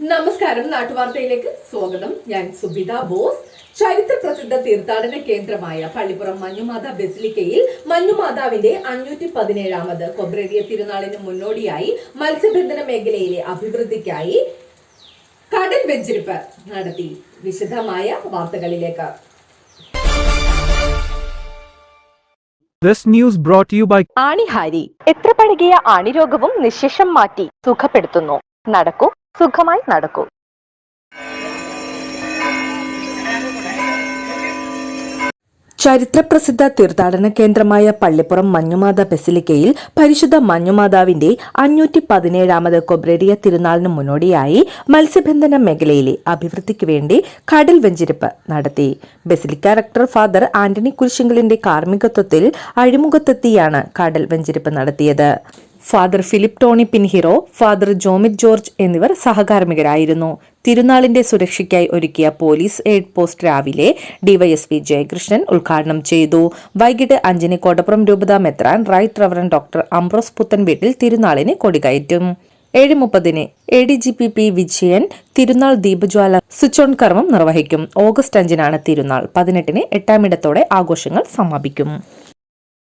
നമസ്കാരം. നാട്ടുവാർത്തയിലേക്ക് സ്വാഗതം. ഞാൻ സുബിത ബോസ്. ചരിത്ര പ്രസിദ്ധ തീർത്ഥാടന കേന്ദ്രമായ പള്ളിപ്പുറം മഞ്ഞുമാത ബെസിലിക്കയിൽ മഞ്ഞുമാതാവിന്റെ അഞ്ഞൂറ്റി പതിനേഴാമത് കൊബ്രേരിയ തിരുനാളിന് മുന്നോടിയായി മത്സ്യബന്ധന മേഖലയിലെ അഭിവൃദ്ധിക്കായി കടൽ വെഞ്ചിരിപ്പ് നടത്തി. വിശദമായ വാർത്തകളിലേക്ക്. This news brought to you by ആണിഹാരി. എത്ര പഴകിയ ആണിരോഗവും നിശേഷം മാറ്റി സുഖപ്പെടുത്തുന്നു. നടക്കൂ സുഖമായി നടക്കൂ. ചരിത്രപ്രസിദ്ധ തീർത്ഥാടന കേന്ദ്രമായ പള്ളിപ്പുറം മഞ്ഞുമാത ബസിലിക്കയിൽ പരിശുദ്ധ മഞ്ഞുമാതാവിന്റെ അഞ്ഞൂറ്റി പതിനേഴാമത് കൊബ്രേരിയ തിരുനാളിന് മുന്നോടിയായി മത്സ്യബന്ധന മേഖലയിലെ അഭിവൃദ്ധിക്ക് വേണ്ടി കടൽ വെഞ്ചിരിപ്പ് നടത്തി. ബസിലിക്ക റക്ടർ ഫാദർ ആന്റണി കുരിശിങ്കലിന്റെ കാർമ്മികത്വത്തിൽ അഴിമുഖത്തെത്തിയാണ് കടൽ വെഞ്ചിരിപ്പ് നടത്തിയത്. Father Philip Tony Pinheiro father Jomit George എന്നിവർ സഹകാർമ്മികരായിരുന്നു തിരുനാളിന്റെ സുരക്ഷയ്ക്കായി ഒരുക്കിയ പോലീസ് എയ്ഡ് പോസ്റ്റ് രാവിലെ ഡിവൈഎസ്പി ജയകൃഷ്ണൻ ഉദ്ഘാടനം ചെയ്തു. വൈകിട്ട് അഞ്ചിന് കോട്ടപ്പുറം രൂപത മെത്രാൻ റൈറ്റ് റവറൻ ഡോക്ടർ അംബ്രോസ് പുത്തൻ വീട്ടിൽ തിരുനാളിന് കൊടികയറ്റും. ഏഴ് മുപ്പതിന് A D G P P Vijayan തിരുനാൾ ദീപജ്വാല സ്വിച്ച് ഓൺ കർമ്മം നിർവഹിക്കും. ഓഗസ്റ്റ് അഞ്ചിനാണ് തിരുനാൾ. പതിനെട്ടിന് എട്ടാമിടത്തോടെ ആഘോഷങ്ങൾ സമാപിക്കും.